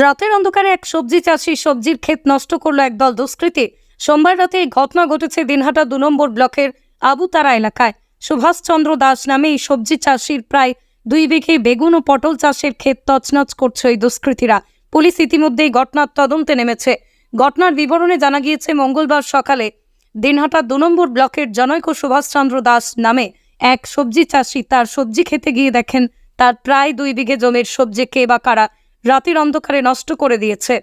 রাতের অন্ধকারে এক সবজি চাষি সবজির ক্ষেত নষ্ট করল একদল দুষ্কৃতী। সোমবার রাতে এই ঘটনা ঘটেছে দিনহাটা দু নম্বর ব্লকের আবুতারা এলাকায়। সুভাষচন্দ্র দাস নামে এই সবজি চাষির প্রায় দুই বিঘে বেগুন ও পটল চাষের ক্ষেত তছনছ করছে এই দুষ্কৃতীরা। পুলিশ ইতিমধ্যেই ঘটনার তদন্তে নেমেছে। ঘটনার বিবরণে জানা গিয়েছে, মঙ্গলবার সকালে দিনহাটা দু নম্বর ব্লকের জনৈক সুভাষচন্দ্র দাস নামে এক সবজি চাষি তার সবজি খেতে গিয়ে দেখেন, তার প্রায় দুই বিঘে জমির সবজি কে বা কারা রাতের অন্ধকারে নষ্ট করে দিয়েছে।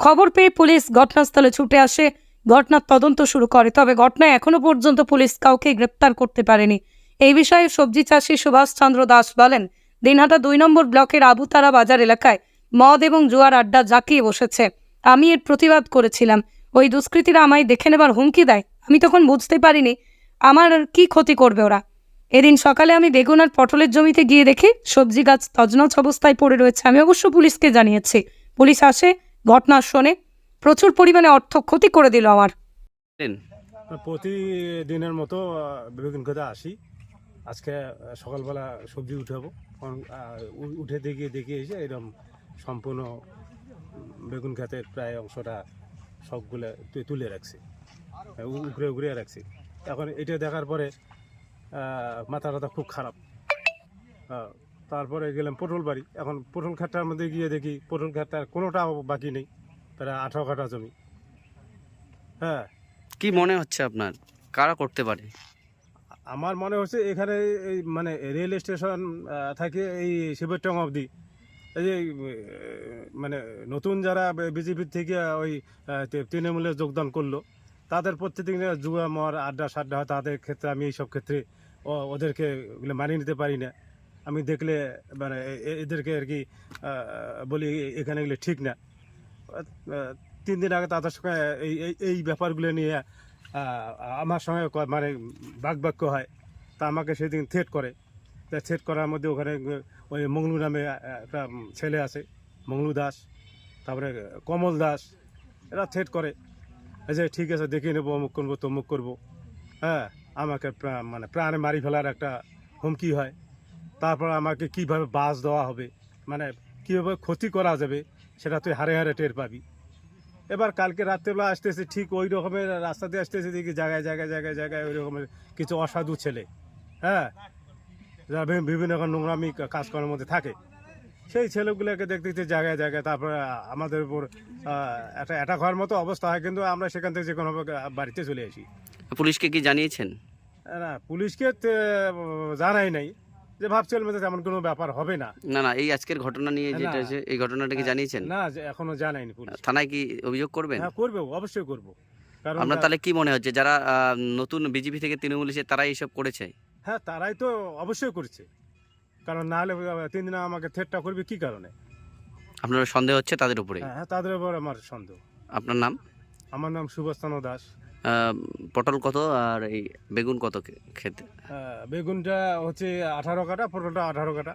খবর পেয়ে পুলিশ ঘটনাস্থলে ছুটে আসে। ঘটনার তদন্ত শুরু করে, তবে ঘটনায় এখনও পর্যন্ত পুলিশ কাউকে গ্রেপ্তার করতে পারেনি। এই বিষয়ে সবজি চাষী সুভাষচন্দ্র দাস বলেন, দিনহাটা দুই নম্বর ব্লকের আবুতারা বাজার এলাকায় মদ এবং জুয়ার আড্ডা জাঁকিয়ে বসেছে। আমি এর প্রতিবাদ করেছিলাম। ওই দুষ্কৃতীরা আমায় দেখে নেবার হুমকি দেয়। আমি তখন বুঝতে পারিনি, আমার কি ক্ষতি করবে ওরা? এদিন সকালে আমি বেগুন আর পটলের জমিতে গিয়ে দেখি সবজি গাছ তজনছ অবস্থায় পড়ে রয়েছে। আমি অবশ্য পুলিশকে জানিয়েছি। পুলিশ আসে, ঘটনা শোনে, প্রচুর পরিমাণে অর্থ ক্ষতি করে দিল আমার। প্রতিদিনের মতো বেগুন খেতে আসি। আজকে সকালবেলা সবজি উঠাবো। উঠে দেখি দেখি এসে এরকম সম্পূর্ণ বেগুন ক্ষেতের প্রায় অংশটা সবগুলো তুলে রাখছি। উগড়ে উগড়ে রাখছি। এখন এটা দেখার পরে মাথা টাথা খুব খারাপ। তারপরে গেলাম পটল বাড়ি এখন পটল ক্ষেতটার মধ্যে গিয়ে দেখি পটল ক্ষেতটার কোনোটা বাকি নেই প্রায় আঠারো কাঠা জমি। হ্যাঁ। কি মনে হচ্ছে আপনার? কারা করতে পারে? আমার মনে হচ্ছে এখানে এই মানে রেল স্টেশন থাকে এই শিবেরটং অবধি। এই যে মানে নতুন যারা বিজেপির থেকে ওই তৃণমূলে যোগদান করল তাদের প্রত্যেকদিন জুয়া মর আড্ডা সাড্ডা হয় তাদের ক্ষেত্রে আমি এইসব ক্ষেত্রে ওদেরকে ওগুলো মানিয়ে নিতে পারি না। আমি দেখলে মানে এদেরকে আর কি বলি এখানে গেলে ঠিক না। তিন দিন আগে তাদের সঙ্গে এই, এই- ব্যাপারগুলো নিয়ে আমার সঙ্গে মানে বাকবাক্য হয়। তা আমাকে সেদিন থ্রেট করে। তা থ্রেট করার মধ্যে ওখানে ওই মংলু নামে একটা ছেলে আছে মংলু দাস, তারপরে কমল দাস, এরা থ্রেট করে। যে ঠিক আছে দেখিয়ে নেব, অমুক করব, তমুক করব। হ্যাঁ। আমাকে মানে প্রাণে মারি ফেলার একটা হুমকি হয়। তারপর আমাকে কীভাবে বাস দেওয়া হবে মানে কীভাবে ক্ষতি করা যাবে, সেটা তুই হারে হারে টের পাবি। এবার কালকে রাত্রেবেলা আসতেছে, ঠিক ওই রকমের রাস্তাতে আসতেছে, দেখি জায়গায় জায়গায় জায়গায় জায়গায় ওই রকমের কিছু অসাধু ছেলে হ্যাঁ? যারা বিভিন্ন রকম নোংরামি কাজকর্মের মধ্যে থাকে। সেই ছেলেগুলোকে দেখতে দেখতে জায়গায় জায়গায়, তারপরে আমাদের উপর একটা অ্যাটাক হওয়ার মতো অবস্থা হয়, কিন্তু আমরা সেখান থেকে যে কোনোভাবে বাড়িতে চলে আসি। পুলিশকে কি জানিয়েছেন? না পুলিশকে জানাই নাই যে ভাবছিলাম যে তেমন কোনো ব্যাপার হবে না। না না এই আজকের ঘটনা নিয়ে। যেটা হয়েছে এই ঘটনাটা কি জানিয়েছেন? না এখনও জানাইনি পুলিশ। থানায় কি অভিযোগ করবেন? হ্যাঁ করব অবশ্যই করব। কারণ আপনার তাহলে কি মনে হচ্ছে যারা নতুন বিজেপি থেকে তৃণমূল এসে তারা এইসব করেছে? হ্যাঁ তারাই তো অবশ্যই করছে। কারণ না হলে তিন দিন আমাকে থেটটা করবে কি কারণে? আপনার সন্দেহ হচ্ছে তাদের উপরে? হ্যাঁ হ্যাঁ, তাদের উপর আমার সন্দেহ। আপনার নাম? আমার নাম সুভাষচন্দ্র দাস। পটল কত আর এই বেগুন কত খেতে? বেগুনটা হচ্ছে আঠারো কাটা পটলটা আঠারো কাটা।